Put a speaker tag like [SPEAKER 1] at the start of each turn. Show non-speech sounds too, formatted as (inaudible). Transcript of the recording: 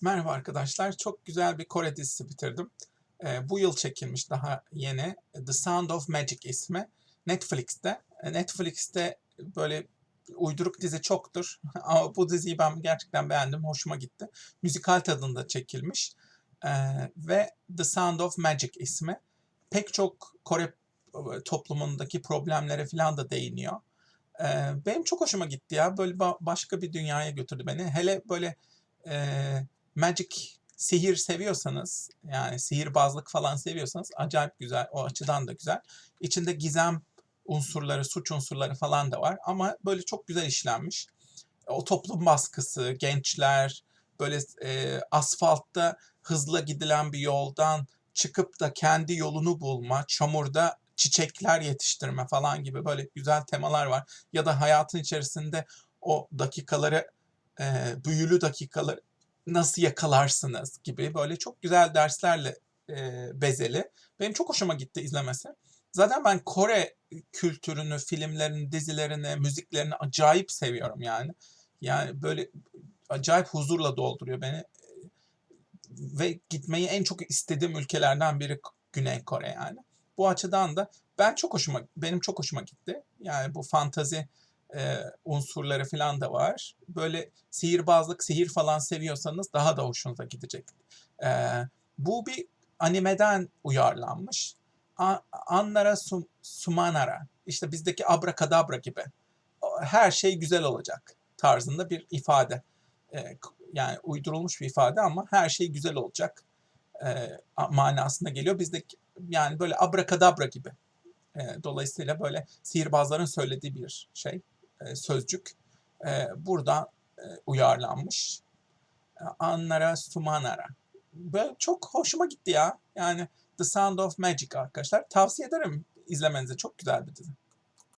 [SPEAKER 1] Merhaba arkadaşlar. Çok güzel bir Kore dizisi bitirdim. Ee, bu yıl çekilmiş daha yeni. The Sound of Magic ismi. Netflix'te. Ee, Netflix'te böyle uyduruk dizi çoktur. (laughs) Ama bu diziyi ben gerçekten beğendim. Hoşuma gitti. Müzikal tadında çekilmiş. Ee, ve The Sound of Magic ismi. Pek çok Kore e, toplumundaki problemlere falan da değiniyor. Ee, benim çok hoşuma gitti ya. Böyle ba- başka bir dünyaya götürdü beni. Hele böyle e, Magic sihir seviyorsanız yani sihirbazlık falan seviyorsanız acayip güzel. O açıdan da güzel. İçinde gizem unsurları, suç unsurları falan da var ama böyle çok güzel işlenmiş. O toplum baskısı, gençler böyle e, asfaltta hızla gidilen bir yoldan çıkıp da kendi yolunu bulma, çamurda çiçekler yetiştirme falan gibi böyle güzel temalar var. Ya da hayatın içerisinde o dakikaları, e, büyülü dakikaları nasıl yakalarsınız gibi böyle çok güzel derslerle e, bezeli. Benim çok hoşuma gitti izlemesi. Zaten ben Kore kültürünü, filmlerini, dizilerini, müziklerini acayip seviyorum yani. Yani böyle acayip huzurla dolduruyor beni. Ve gitmeyi en çok istediğim ülkelerden biri Güney Kore yani. Bu açıdan da ben çok hoşuma, benim çok hoşuma gitti. Yani bu fantazi e, unsurları falan da var. Böyle sihirbazlık, sihir falan seviyorsanız daha da hoşunuza gidecek. E, bu bir animeden uyarlanmış. A- Sum- Sumanara. İşte bizdeki abrakadabra gibi. Her şey güzel olacak tarzında bir ifade. E, yani uydurulmuş bir ifade ama her şey güzel olacak e, manasına geliyor. Bizdeki yani böyle abrakadabra gibi. E, dolayısıyla böyle sihirbazların söylediği bir şey, sözcük. E, buradan e, uyarlanmış. E, Annara Sumanara. Böyle çok hoşuma gitti ya. Yani The Sound of Magic arkadaşlar. Tavsiye ederim izlemenize. Çok güzel bir dizi.